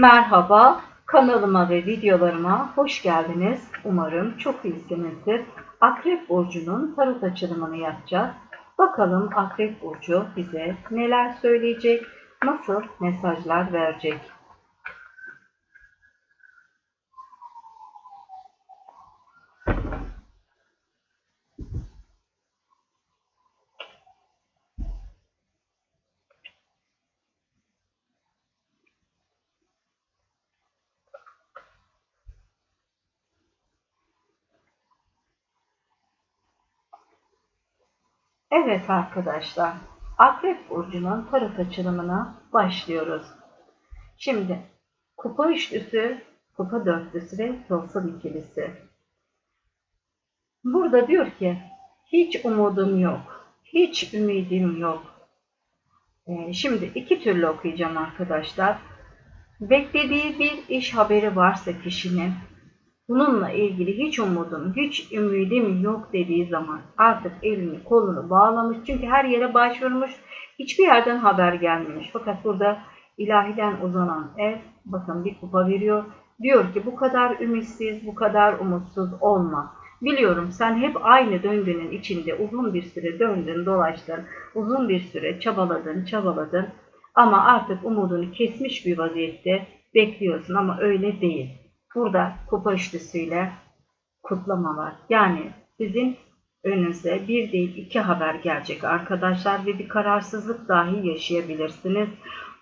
Merhaba, kanalıma ve videolarıma hoş geldiniz. Umarım çok iyisinizdir. Akrep Burcu'nun tarot açılımını yapacağız. Bakalım Akrep Burcu bize neler söyleyecek, nasıl mesajlar verecek. Evet arkadaşlar, Akrep Burcu'nun tarot açılımına başlıyoruz. Şimdi kupa üçlüsü, kupa dörtlüsü ve tılsım ikilisi. Burada diyor ki, hiç umudum yok, hiç ümidim yok. Ee, şimdi iki türlü okuyacağım arkadaşlar. Beklediği bir iş haberi varsa kişinin bununla ilgili hiç umudum, hiç ümidim yok dediği zaman artık elini kolunu bağlamış. Çünkü her yere başvurmuş. Hiçbir yerden haber gelmemiş. Fakat burada ilahiden uzanan ev bakın bir kupa veriyor. Diyor ki bu kadar ümitsiz, bu kadar umutsuz olma. Biliyorum sen hep aynı döngünün içinde uzun bir süre döndün, dolaştın. Uzun bir süre çabaladın, çabaladın. Ama artık umudunu kesmiş bir vaziyette bekliyorsun ama öyle değil. Burada kupa üçlüsüyle kutlama var. Yani sizin önünüze bir değil iki haber gelecek arkadaşlar ve bir kararsızlık dahi yaşayabilirsiniz.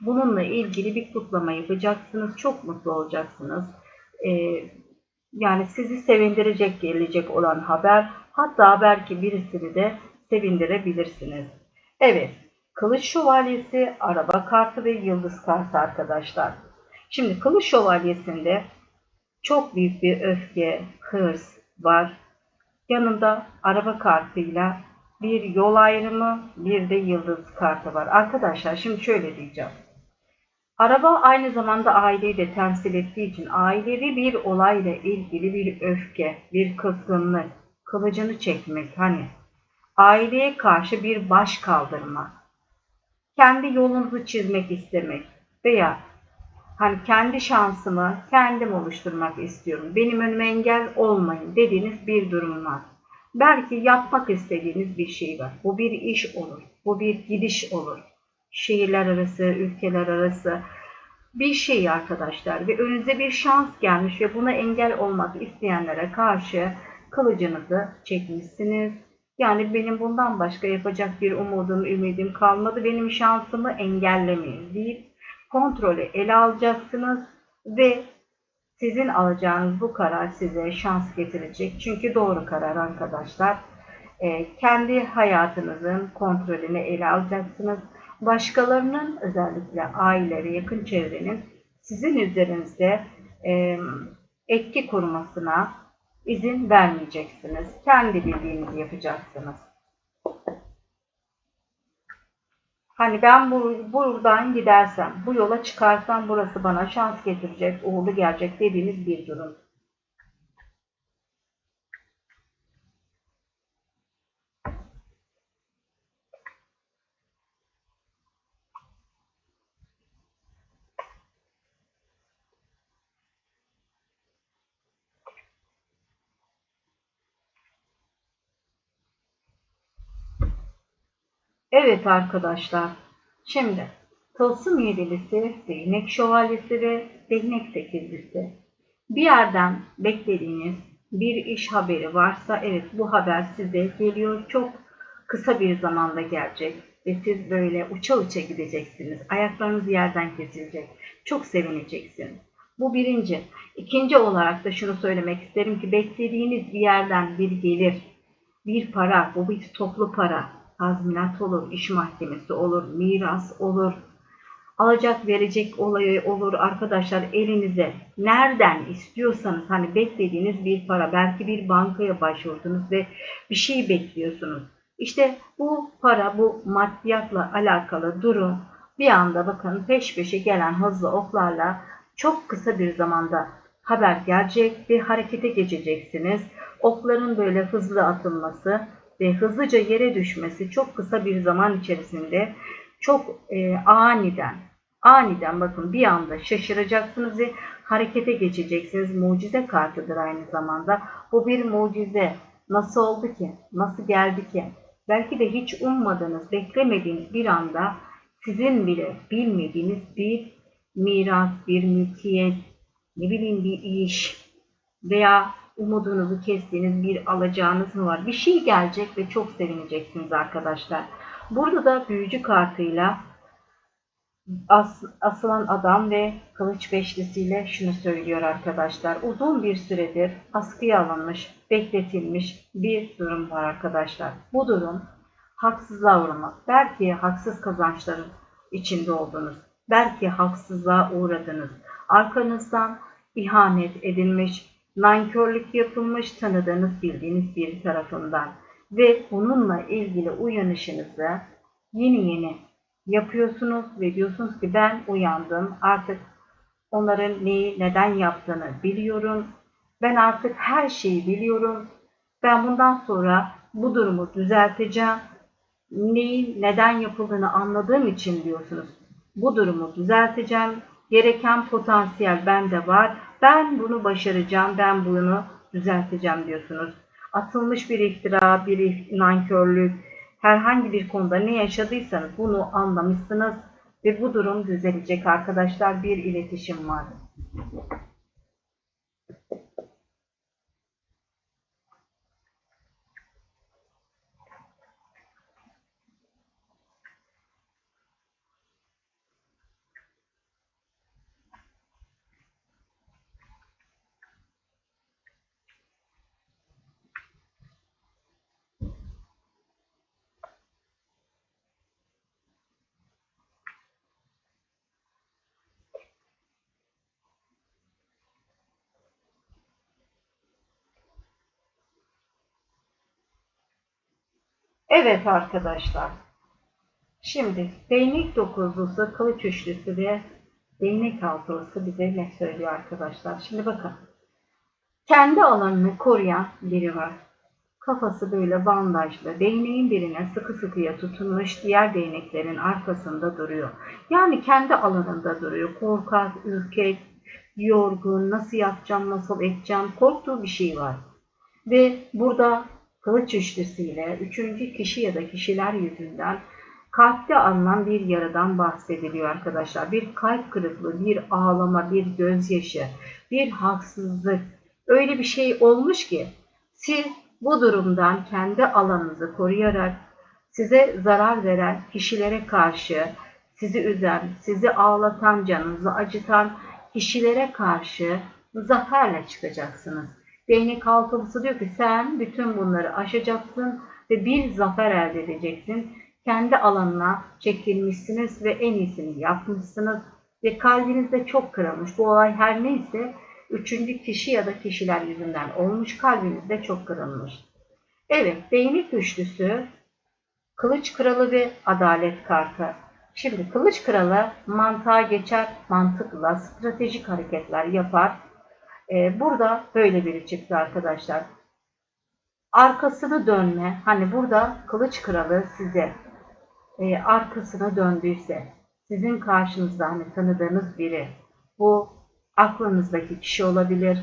Bununla ilgili bir kutlama yapacaksınız. Çok mutlu olacaksınız. Ee, yani sizi sevindirecek gelecek olan haber. Hatta belki birisini de sevindirebilirsiniz. Evet. Kılıç şövalyesi, araba kartı ve yıldız kartı arkadaşlar. Şimdi kılıç şövalyesinde çok büyük bir öfke, hırs var. Yanında araba kartıyla bir yol ayrımı, bir de yıldız kartı var. Arkadaşlar şimdi şöyle diyeceğim. Araba aynı zamanda aileyi de temsil ettiği için ailevi bir olayla ilgili bir öfke, bir kızgınlık, kılıcını çekmek hani aileye karşı bir baş kaldırma, kendi yolunuzu çizmek istemek veya hani kendi şansımı kendim oluşturmak istiyorum. Benim önüme engel olmayın dediğiniz bir durum var. Belki yapmak istediğiniz bir şey var. Bu bir iş olur. Bu bir gidiş olur. Şehirler arası, ülkeler arası bir şey arkadaşlar ve önünüze bir şans gelmiş ve buna engel olmak isteyenlere karşı kılıcınızı çekmişsiniz. Yani benim bundan başka yapacak bir umudum, ümidim kalmadı. Benim şansımı engellemeyin deyip kontrolü ele alacaksınız ve sizin alacağınız bu karar size şans getirecek. Çünkü doğru karar arkadaşlar. E, kendi hayatınızın kontrolünü ele alacaksınız. Başkalarının özellikle aileleri, yakın çevrenin sizin üzerinizde e, etki kurmasına izin vermeyeceksiniz. Kendi bildiğinizi yapacaksınız. Hani ben bu, buradan gidersem, bu yola çıkarsam burası bana şans getirecek, uğurlu gelecek dediğiniz bir durum. Evet arkadaşlar. Şimdi tılsım yedilisi, değnek şövalyesi ve değnek sekizlisi. Bir yerden beklediğiniz bir iş haberi varsa evet bu haber size geliyor. Çok kısa bir zamanda gelecek ve siz böyle uça uça gideceksiniz. Ayaklarınız yerden kesilecek. Çok sevineceksiniz. Bu birinci. İkinci olarak da şunu söylemek isterim ki beklediğiniz bir yerden bir gelir, bir para, bu bir toplu para, tazminat olur, iş mahkemesi olur, miras olur, alacak verecek olayı olur arkadaşlar elinize nereden istiyorsanız hani beklediğiniz bir para belki bir bankaya başvurdunuz ve bir şey bekliyorsunuz. İşte bu para bu maddiyatla alakalı durum bir anda bakın peş peşe gelen hızlı oklarla çok kısa bir zamanda haber gelecek ve harekete geçeceksiniz. Okların böyle hızlı atılması ve hızlıca yere düşmesi çok kısa bir zaman içerisinde çok e, aniden Aniden bakın bir anda şaşıracaksınız ve harekete geçeceksiniz. Mucize kartıdır aynı zamanda. Bu bir mucize. Nasıl oldu ki? Nasıl geldi ki? Belki de hiç ummadığınız, beklemediğiniz bir anda sizin bile bilmediğiniz bir miras, bir mülkiyet, ne bileyim bir iş veya umudunuzu kestiğiniz bir alacağınız mı var? Bir şey gelecek ve çok sevineceksiniz arkadaşlar. Burada da büyücü kartıyla as, asılan adam ve kılıç beşlisiyle şunu söylüyor arkadaşlar. Uzun bir süredir askıya alınmış, bekletilmiş bir durum var arkadaşlar. Bu durum haksızlığa uğramak. Belki haksız kazançların içinde oldunuz. Belki haksızlığa uğradınız. Arkanızdan ihanet edilmiş, nankörlük yapılmış tanıdığınız bildiğiniz bir tarafından ve bununla ilgili uyanışınızı yeni yeni yapıyorsunuz ve diyorsunuz ki ben uyandım artık onların neyi neden yaptığını biliyorum. Ben artık her şeyi biliyorum. Ben bundan sonra bu durumu düzelteceğim. Neyin neden yapıldığını anladığım için diyorsunuz. Bu durumu düzelteceğim. Gereken potansiyel bende var. Ben bunu başaracağım. Ben bunu düzelteceğim diyorsunuz. Atılmış bir iftira, bir nankörlük, herhangi bir konuda ne yaşadıysanız bunu anlamışsınız ve bu durum düzelecek arkadaşlar. Bir iletişim var. Evet arkadaşlar. Şimdi değnek dokuzlusu, kılıç üçlüsü ve değnek altılısı bize ne söylüyor arkadaşlar? Şimdi bakın. Kendi alanını koruyan biri var. Kafası böyle bandajlı. Değneğin birine sıkı sıkıya tutunmuş diğer değneklerin arkasında duruyor. Yani kendi alanında duruyor. Korkak, ürkek, yorgun, nasıl yapacağım, nasıl edeceğim korktuğu bir şey var. Ve burada kılıç üçlüsüyle üçüncü kişi ya da kişiler yüzünden kalpte alınan bir yaradan bahsediliyor arkadaşlar. Bir kalp kırıklığı, bir ağlama, bir gözyaşı, bir haksızlık. Öyle bir şey olmuş ki siz bu durumdan kendi alanınızı koruyarak size zarar veren kişilere karşı sizi üzen, sizi ağlatan, canınızı acıtan kişilere karşı zaferle çıkacaksınız. Değnek altılısı diyor ki sen bütün bunları aşacaksın ve bir zafer elde edeceksin. Kendi alanına çekilmişsiniz ve en iyisini yapmışsınız ve kalbinizde çok kırılmış. Bu olay her neyse üçüncü kişi ya da kişiler yüzünden olmuş kalbinizde çok kırılmış. Evet, değnek üçlüsü, kılıç kralı ve adalet kartı. Şimdi kılıç kralı mantığa geçer, mantıkla stratejik hareketler yapar ee, burada böyle biri çıktı arkadaşlar. Arkasını dönme. Hani burada kılıç kralı size e, arkasına döndüyse sizin karşınızda hani tanıdığınız biri bu aklınızdaki kişi olabilir.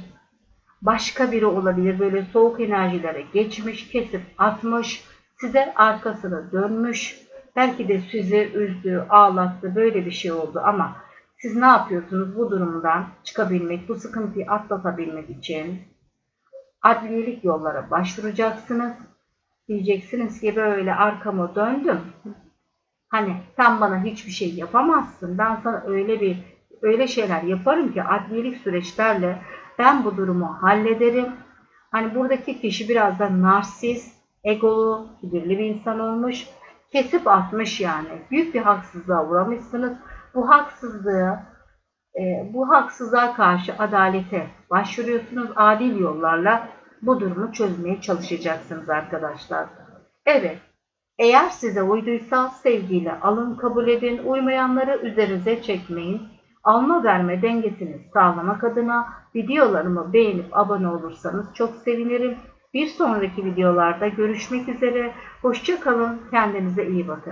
Başka biri olabilir. Böyle soğuk enerjilere geçmiş, kesip atmış. Size arkasını dönmüş. Belki de sizi üzdü, ağlattı. Böyle bir şey oldu ama siz ne yapıyorsunuz bu durumdan çıkabilmek, bu sıkıntıyı atlatabilmek için? Adliyelik yollara başvuracaksınız. Diyeceksiniz ki böyle arkamı döndüm. Hani sen bana hiçbir şey yapamazsın. Ben sana öyle bir öyle şeyler yaparım ki adliyelik süreçlerle ben bu durumu hallederim. Hani buradaki kişi biraz da narsist, egolu, kibirli bir insan olmuş. Kesip atmış yani. Büyük bir haksızlığa uğramışsınız bu haksızlığı, e, bu haksızlığa karşı adalete başvuruyorsunuz. Adil yollarla bu durumu çözmeye çalışacaksınız arkadaşlar. Evet, eğer size uyduysa sevgiyle alın kabul edin. Uymayanları üzerinize çekmeyin. Alma verme dengesini sağlamak adına videolarımı beğenip abone olursanız çok sevinirim. Bir sonraki videolarda görüşmek üzere. Hoşçakalın. Kendinize iyi bakın.